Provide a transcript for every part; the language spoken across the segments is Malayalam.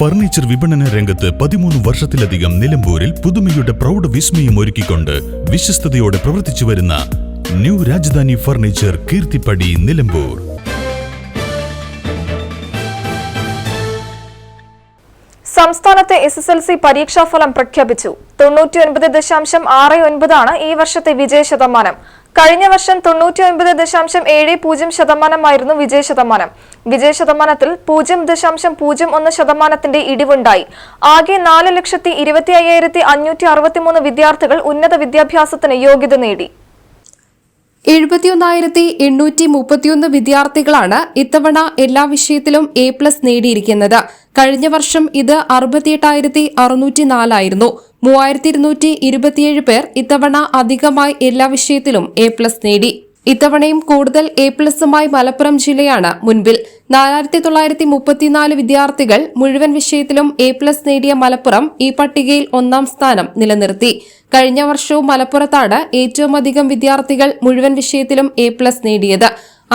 ഫർണിച്ചർ വിപണന രംഗത്ത് പതിമൂന്ന് വർഷത്തിലധികം നിലമ്പൂരിൽ പുതുമയുടെ പ്രൗഢ വിസ്മയം ഒരുക്കിക്കൊണ്ട് വിശ്വസ്തയോടെ പ്രവർത്തിച്ചു വരുന്ന ന്യൂ രാജധാനി ഫർണിച്ചർ കീർത്തിപ്പടി നിലമ്പൂർ. സംസ്ഥാനത്തെ എസ് എസ് എൽ സി പരീക്ഷാഫലം പ്രഖ്യാപിച്ചു. തൊണ്ണൂറ്റി ഒൻപത് ദശാംശം ആറ് ഒൻപതാണ് ഈ വർഷത്തെ വിജയ ശതമാനം കഴിഞ്ഞ വർഷം തൊണ്ണൂറ്റി ഒൻപത് ദശാംശം ഏഴ് പൂജ്യം ശതമാനമായിരുന്നു വിജയ ശതമാനം. വിജയ ശതമാനത്തിൽ പൂജ്യം ദശാംശം പൂജ്യം ഒന്ന് ശതമാനത്തിന്റെ ഇടിവുണ്ടായി. ആകെ നാല് ലക്ഷത്തി ഇരുപത്തി അയ്യായിരത്തി അഞ്ഞൂറ്റി അറുപത്തിമൂന്ന് വിദ്യാർത്ഥികൾ ഉന്നത വിദ്യാഭ്യാസത്തിന് യോഗ്യത നേടി. എഴുപത്തിയൊന്നായിരത്തി എണ്ണൂറ്റി മുപ്പത്തിയൊന്ന് വിദ്യാർത്ഥികളാണ് ഇത്തവണ എല്ലാ വിഷയത്തിലും എ പ്ലസ് നേടിയിരിക്കുന്നത്. കഴിഞ്ഞ വർഷം ഇത് അറുപത്തിയെട്ടായിരത്തി അറുന്നൂറ്റി നാലായിരുന്നു മൂവായിരത്തി ഇരുന്നൂറ്റി ഇരുപത്തിയേഴ് പേർ ഇത്തവണ അധികമായി എല്ലാ വിഷയത്തിലും എ പ്ലസ് നേടി. ഇത്തവണയും കൂടുതൽ എ പ്ലസുമായി മലപ്പുറം ജില്ലയാണ് മുൻപിൽ. നാലായിരത്തി തൊള്ളായിരത്തി മുപ്പത്തിനാല് വിദ്യാർത്ഥികൾ മുഴുവൻ വിഷയത്തിലും എ പ്ലസ് നേടിയ മലപ്പുറം ഈ പട്ടികയിൽ ഒന്നാം സ്ഥാനം നിലനിർത്തി. കഴിഞ്ഞ വർഷവും മലപ്പുറത്താണ് ഏറ്റവും അധികം വിദ്യാർത്ഥികൾ മുഴുവൻ വിഷയത്തിലും എ പ്ലസ് നേടിയത്.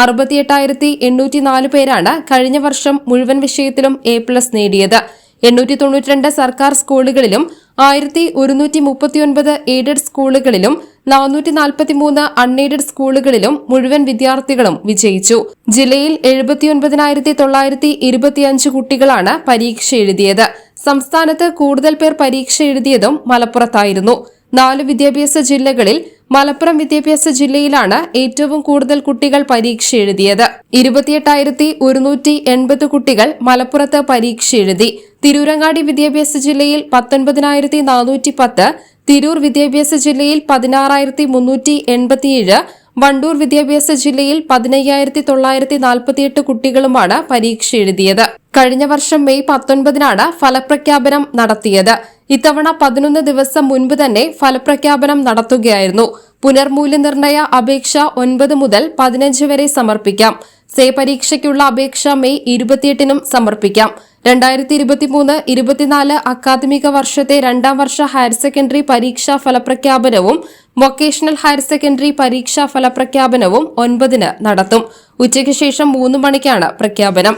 അറുപത്തിയെട്ടായിരത്തി എണ്ണൂറ്റി നാല് പേരാണ് കഴിഞ്ഞ വർഷം മുഴുവൻ വിഷയത്തിലും എ പ്ലസ് നേടിയത്. എണ്ണൂറ്റി തൊണ്ണൂറ്റിരണ്ട് സർക്കാർ സ്കൂളുകളിലും ആയിരത്തി ഒരുന്നൂറ്റി മുപ്പത്തിയൊൻപത് എയ്ഡഡ് സ്കൂളുകളിലും നാനൂറ്റി നാൽപ്പത്തിമൂന്ന് അൺഎയ്ഡഡ് സ്കൂളുകളിലും മുഴുവൻ വിദ്യാർത്ഥികളും വിജയിച്ചു. ജില്ലയിൽ എഴുപത്തിയൊൻപതിനായിരത്തി തൊള്ളായിരത്തി ഇരുപത്തിയഞ്ച് കുട്ടികളാണ് പരീക്ഷ എഴുതിയത് സംസ്ഥാനത്ത് കൂടുതൽ പേർ പരീക്ഷ എഴുതിയതും മലപ്പുറത്തായിരുന്നു. നാല് വിദ്യാഭ്യാസ ജില്ലകളിൽ മലപ്പുറം വിദ്യാഭ്യാസ ജില്ലയിലാണ് ഏറ്റവും കൂടുതൽ കുട്ടികൾ പരീക്ഷ എഴുതിയത്. ഇരുപത്തിയെട്ടായിരത്തി ഒരുന്നൂറ്റി എൺപത് കുട്ടികൾ മലപ്പുറത്ത് പരീക്ഷ എഴുതി. തിരൂരങ്ങാടി വിദ്യാഭ്യാസ ജില്ലയിൽ പത്തൊൻപതിനായിരത്തി നാനൂറ്റി പത്ത് തിരൂർ വിദ്യാഭ്യാസ ജില്ലയിൽ പതിനാറായിരത്തി മുന്നൂറ്റി എൺപത്തിയേഴ് വണ്ടൂർ വിദ്യാഭ്യാസ ജില്ലയിൽ പതിനയ്യായിരത്തി തൊള്ളായിരത്തി നാൽപ്പത്തിയെട്ട് കുട്ടികളുമാണ് പരീക്ഷ എഴുതിയത്. കഴിഞ്ഞ വർഷം മെയ് പത്തൊൻപതിനാണ് ഫലപ്രഖ്യാപനം നടത്തിയത്. ഇത്തവണ പതിനൊന്ന് ദിവസം മുൻപ് തന്നെ ഫലപ്രഖ്യാപനം നടത്തുകയായിരുന്നു. പുനർമൂല്യനിർണയ അപേക്ഷ ഒൻപത് മുതൽ പതിനഞ്ച് വരെ സമർപ്പിക്കാം. സേ പരീക്ഷയ്ക്കുള്ള അപേക്ഷ മെയ് ഇരുപത്തിയെട്ടിനും സമർപ്പിക്കാം. രണ്ടായിരത്തി ഇരുപത്തിമൂന്ന് ഇരുപത്തിനാല് അക്കാദമിക വർഷത്തെ രണ്ടാം വർഷ ഹയർ സെക്കൻഡറി പരീക്ഷാ ഫലപ്രഖ്യാപനവും വൊക്കേഷണൽ ഹയർ സെക്കൻഡറി പരീക്ഷാ ഫലപ്രഖ്യാപനവും ഒൻപതിന് നടത്തും. ഉച്ചയ്ക്ക് ശേഷം മൂന്ന് മണിക്കാണ് പ്രഖ്യാപനം.